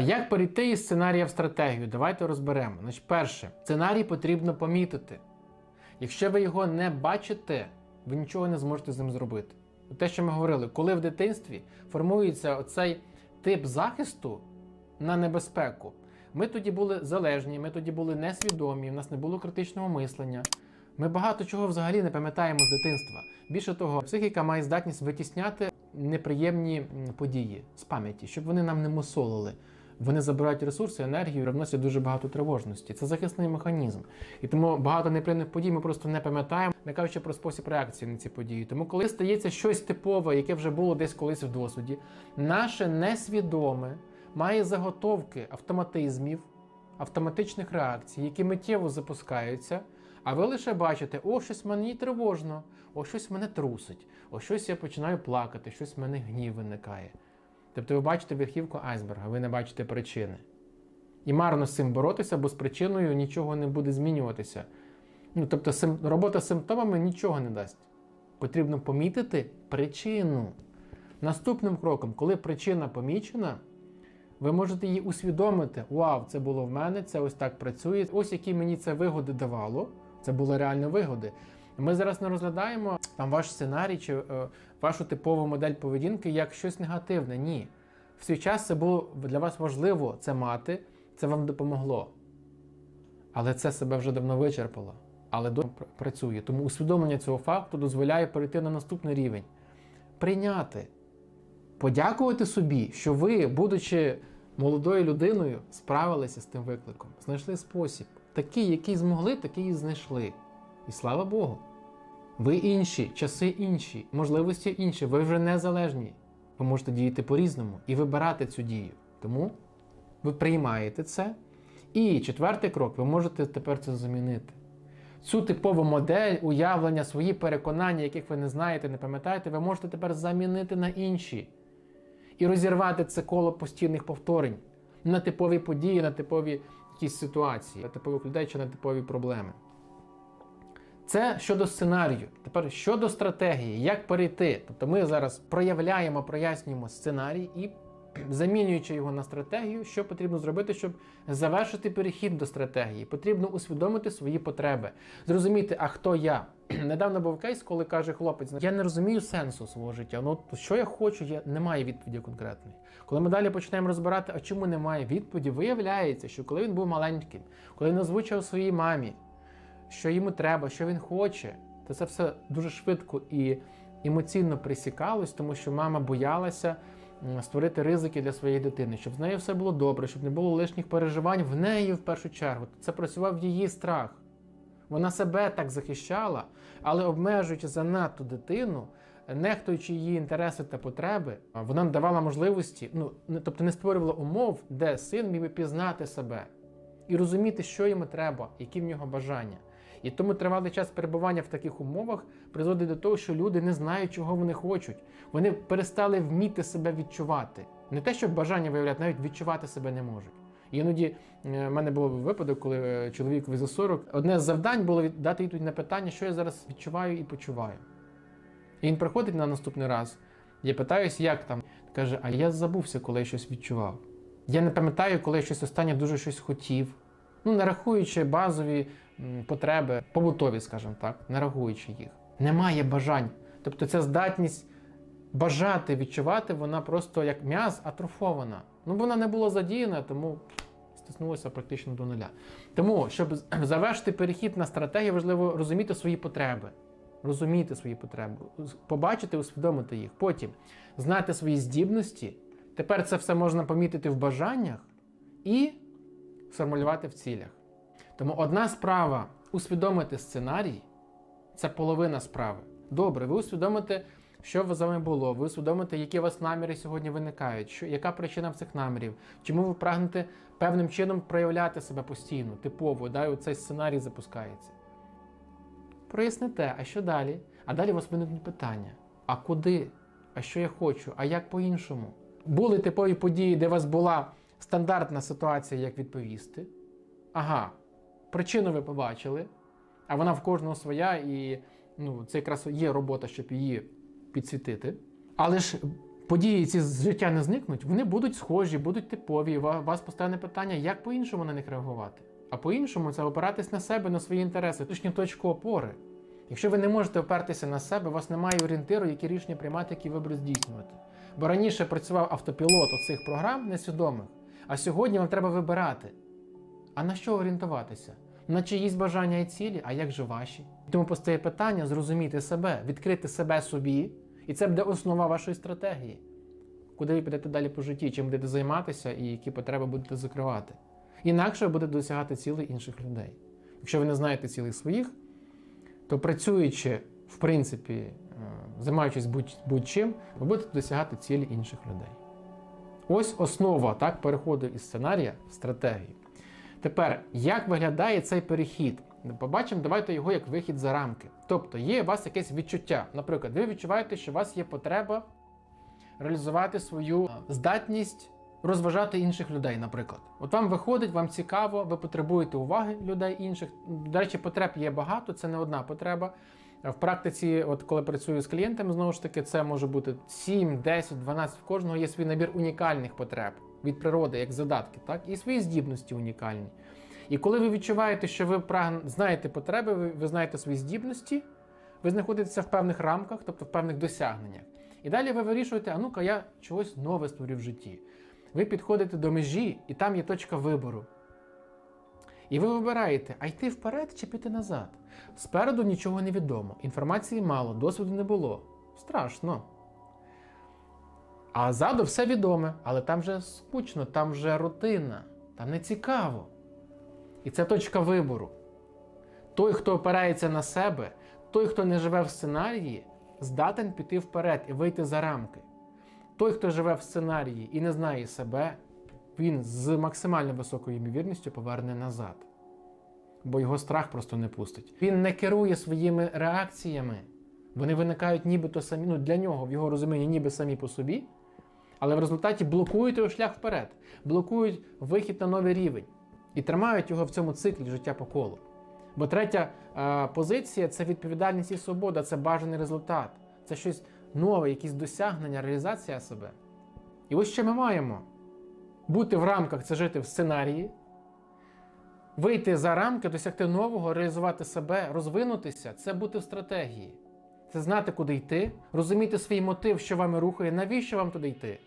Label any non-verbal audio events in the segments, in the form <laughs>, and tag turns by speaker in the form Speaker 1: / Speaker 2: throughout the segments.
Speaker 1: Як перейти із сценарія в стратегію? Давайте розберемо. Значить, перше, сценарій потрібно помітити. Якщо ви його не бачите, ви нічого не зможете з ним зробити. Те, що ми говорили, коли в дитинстві формується оцей тип захисту на небезпеку, ми тоді були залежні, ми тоді були несвідомі, в нас не було критичного мислення. Ми багато чого взагалі не пам'ятаємо з дитинства. Більше того, психіка має здатність витісняти неприємні події з пам'яті, щоб вони нам не мусолили. Вони забирають ресурси, енергію вносять дуже багато тривожності. Це захисний механізм. І тому багато неприємних подій ми просто не пам'ятаємо, не кажучи про спосіб реакції на ці події. Тому, коли стається щось типове, яке вже було десь колись в досвіді, наше несвідоме має заготовки автоматизмів, автоматичних реакцій, які миттєво запускаються. А ви лише бачите, о, щось мені тривожно, о, щось мене трусить, о, щось я починаю плакати, щось в мене гнів виникає. Тобто ви бачите верхівку айсберга, ви не бачите причини. І марно з цим боротися, бо з причиною нічого не буде змінюватися. Ну, тобто, сим- робота з симптомами нічого не дасть. Потрібно помітити причину. Наступним кроком, коли причина помічена, ви можете її усвідомити. Вау, це було в мене, це ось так працює. Ось які мені це вигоди давало. Це були реально вигоди. Ми зараз не розглядаємо там ваш сценарій чи е, вашу типову модель поведінки як щось негативне. Ні. В свій час це було для вас важливо це мати, це вам допомогло. Але це себе вже давно вичерпало. Але до працює. Тому усвідомлення цього факту дозволяє перейти на наступний рівень. Прийняти, подякувати собі, що ви, будучи молодою людиною, справилися з тим викликом, знайшли спосіб. Такий, який змогли, такий і знайшли. І слава Богу. Ви інші, часи інші, можливості інші, ви вже незалежні. Ви можете діяти по-різному і вибирати цю дію. Тому ви приймаєте це. І четвертий крок, ви можете тепер це замінити. Цю типову модель уявлення, свої переконання, яких ви не знаєте, не пам'ятаєте, ви можете тепер замінити на інші. І розірвати це коло постійних повторень на типові події, на типові якісь ситуації, на типових людей чи на типові проблеми. Це щодо сценарію. Тепер щодо стратегії, як перейти. Тобто ми зараз проявляємо, прояснюємо сценарій і <clears throat> замінюючи його на стратегію, що потрібно зробити, щоб завершити перехід до стратегії. Потрібно усвідомити свої потреби, зрозуміти, а хто я. <clears throat> Недавно був кейс, коли каже хлопець: я не розумію сенсу свого життя. Ну що я хочу, я немає відповіді конкретної. Коли ми далі починаємо розбирати, а чому немає відповіді, виявляється, що коли він був маленьким, коли він озвучив своїй мамі, що йому треба, що він хоче, то це все дуже швидко і емоційно присікалось, тому що мама боялася створити ризики для своєї дитини, щоб з нею все було добре, щоб не було лишніх переживань в неї в першу чергу. Це працював її страх. Вона себе так захищала, але обмежуючи занадто дитину, нехтуючи її інтереси та потреби, вона надавала можливості, ну не- тобто не створювала умов, де син міг би пізнати себе і розуміти, що йому треба, які в нього бажання. І тому тривалий час перебування в таких умовах призводить до того, що люди не знають, чого вони хочуть. Вони перестали вміти себе відчувати. Не те, щоб бажання виявляти, навіть відчувати себе не можуть. Іноді е, в мене був випадок, коли е, чоловік за 40, одне з завдань було дати відповідь на питання, що я зараз відчуваю і почуваю. І він приходить на наступний раз. Я питаюсь, як там. Каже, а я забувся, коли я щось відчував. Я не пам'ятаю, коли я щось останнє дуже щось хотів. Ну, рахуючи базові потреби, побутові, скажімо так, не рахуючи їх. Немає бажань. Тобто ця здатність бажати відчувати, вона просто як м'яз атрофована. Ну, вона не була задіяна, тому стиснулося практично до нуля. Тому, щоб <clears throat> завершити перехід на стратегію, важливо розуміти свої потреби. Розуміти свої потреби, побачити, усвідомити їх. Потім знати свої здібності. Тепер це все можна помітити в бажаннях і сформулювати в цілях. Тому одна справа усвідомити сценарій це половина справи. Добре, ви усвідомите, що з вами було, ви усвідомите, які у вас наміри сьогодні виникають, що, яка причина в цих намірів, чому ви прагнете певним чином проявляти себе постійно, типово, да, цей сценарій запускається. Проясните, а що далі? А далі у вас виникнуть питання: а куди? А що я хочу? А як по-іншому? Були типові події, де у вас була стандартна ситуація, як відповісти. Ага, причину ви побачили, а вона в кожного своя, і ну, це якраз є робота, щоб її підсвітити. Але ж події ці з життя не зникнуть, вони будуть схожі, будуть типові. Ва- вас постане питання, як по-іншому на них реагувати. А по-іншому це опиратись на себе, на свої інтереси, точні точку опори. Якщо ви не можете опертися на себе, у вас немає орієнтиру, які рішення приймати, які вибори здійснювати. Бо раніше працював автопілот оцих програм несвідомих, а сьогодні вам треба вибирати. А на що орієнтуватися? На чиїсь бажання і цілі, а як же ваші? Тому постає питання зрозуміти себе, відкрити себе собі, і це буде основа вашої стратегії. Куди ви підете далі по житті, чим будете займатися і які потреби будете закривати. Інакше ви будете досягати цілей інших людей. Якщо ви не знаєте цілей своїх, то працюючи, в принципі, е, займаючись будь- будь-чим, ви будете досягати цілі інших людей. Ось основа так, переходу із сценарія в стратегію. Tепер, як виглядає цей перехід? Побачимо, давайте його як вихід за рамки. Тобто є у вас якесь відчуття. Наприклад, ви відчуваєте, що у вас є потреба реалізувати свою здатність розважати інших людей, наприклад. От вам виходить, вам цікаво, ви потребуєте уваги людей інших. До речі, потреб є багато, це не одна потреба. В практиці, от коли працюю з клієнтами, знову ж таки, це може бути 7, 10, 12, в кожного є свій набір унікальних потреб від природи, як задатки, так, і свої здібності унікальні. І коли ви відчуваєте, що ви знаєте потреби, ви, ви знаєте свої здібності, ви знаходитеся в певних рамках, тобто в певних досягненнях. І далі ви вирішуєте, а ну-ка, я чогось нове створю в житті. Ви підходите до межі, і там є точка вибору. І ви вибираєте, а йти вперед чи піти назад. Спереду нічого не відомо, інформації мало, досвіду не було. Страшно. А ззаду все відоме, але там вже скучно, там вже рутина, там не цікаво. І це точка вибору. Той, хто опирається на себе, той, хто не живе в сценарії, здатен піти вперед і вийти за рамки. Той, хто живе в сценарії і не знає себе, він з максимально високою ймовірністю поверне назад. Бо його страх просто не пустить. Він не керує своїми реакціями. Вони виникають нібито самі, ну для нього, в його розумінні, ніби самі по собі, але в результаті блокують його шлях вперед, блокують вихід на новий рівень і тримають його в цьому циклі життя по колу. Бо третя е, позиція це відповідальність і свобода, це бажаний результат, це щось нове, якісь досягнення, реалізація себе. І ось що ми маємо: бути в рамках це жити в сценарії, вийти за рамки, досягти нового, реалізувати себе, розвинутися це бути в стратегії. Це знати, куди йти, розуміти свій мотив, що вами рухає, навіщо вам туди йти.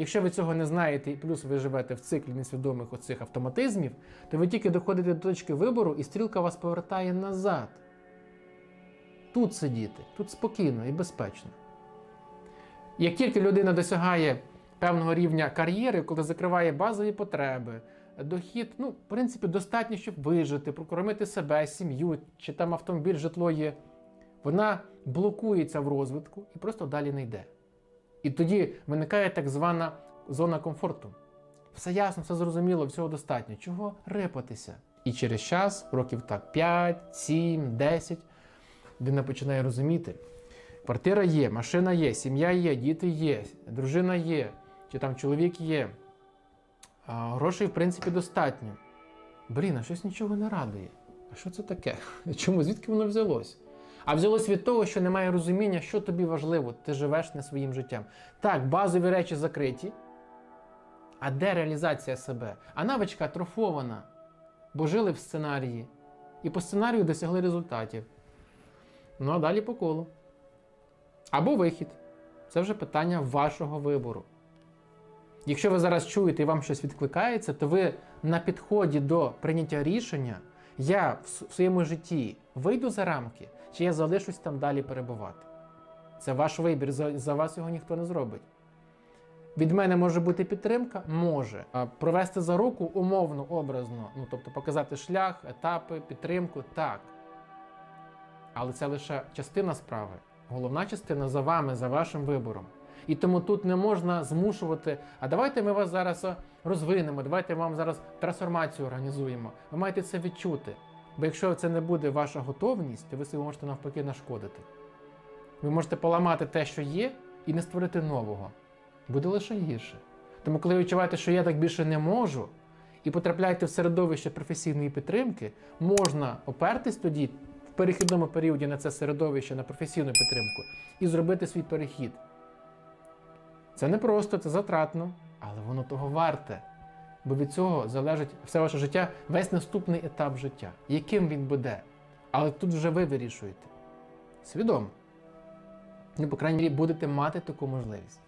Speaker 1: Якщо ви цього не знаєте, і плюс ви живете в циклі несвідомих оцих автоматизмів, то ви тільки доходите до точки вибору, і стрілка вас повертає назад. Тут сидіти, тут спокійно і безпечно. Як тільки людина досягає певного рівня кар'єри, коли закриває базові потреби, дохід, ну, в принципі, достатньо, щоб вижити, прокормити себе, сім'ю, чи там автомобіль, житло є, вона блокується в розвитку і просто далі не йде. І тоді виникає так звана зона комфорту. Все ясно, все зрозуміло, всього достатньо. Чого репатися? І через час, років так 5, 7, 10, людина починає розуміти. Квартира є, машина є, сім'я є, діти є, дружина є, чи там чоловік є. А грошей, в принципі, достатньо. Блін, а щось нічого не радує. А що це таке? <laughs> Чому? Звідки воно взялось? А взялось від того, що немає розуміння, що тобі важливо, ти живеш не своїм життям. Так, базові речі закриті. А де реалізація себе? А навичка атрофована, бо жили в сценарії. І по сценарію досягли результатів. Ну а далі по колу. Або вихід. Це вже питання вашого вибору. Якщо ви зараз чуєте і вам щось відкликається, то ви на підході до прийняття рішення, я в своєму житті вийду за рамки, чи я залишусь там далі перебувати. Це ваш вибір, за, за вас його ніхто не зробить. Від мене може бути підтримка? Може. А провести за руку умовно, образно, ну тобто показати шлях, етапи, підтримку так. Але це лише частина справи. Головна частина за вами, за вашим вибором. І тому тут не можна змушувати. А давайте ми вас зараз розвинемо, давайте вам зараз трансформацію організуємо. Ви маєте це відчути. Бо якщо це не буде ваша готовність, то ви собі можете навпаки нашкодити. Ви можете поламати те, що є, і не створити нового. Буде лише гірше. Тому, коли ви відчуваєте, що я так більше не можу, і потрапляєте в середовище професійної підтримки, можна опертись тоді в перехідному періоді на це середовище, на професійну підтримку, і зробити свій перехід. Це не просто, це затратно, але воно того варте. Бо від цього залежить все ваше життя, весь наступний етап життя, яким він буде. Але тут вже ви вирішуєте. Свідомо. Ну, по крайній мірі, будете мати таку можливість.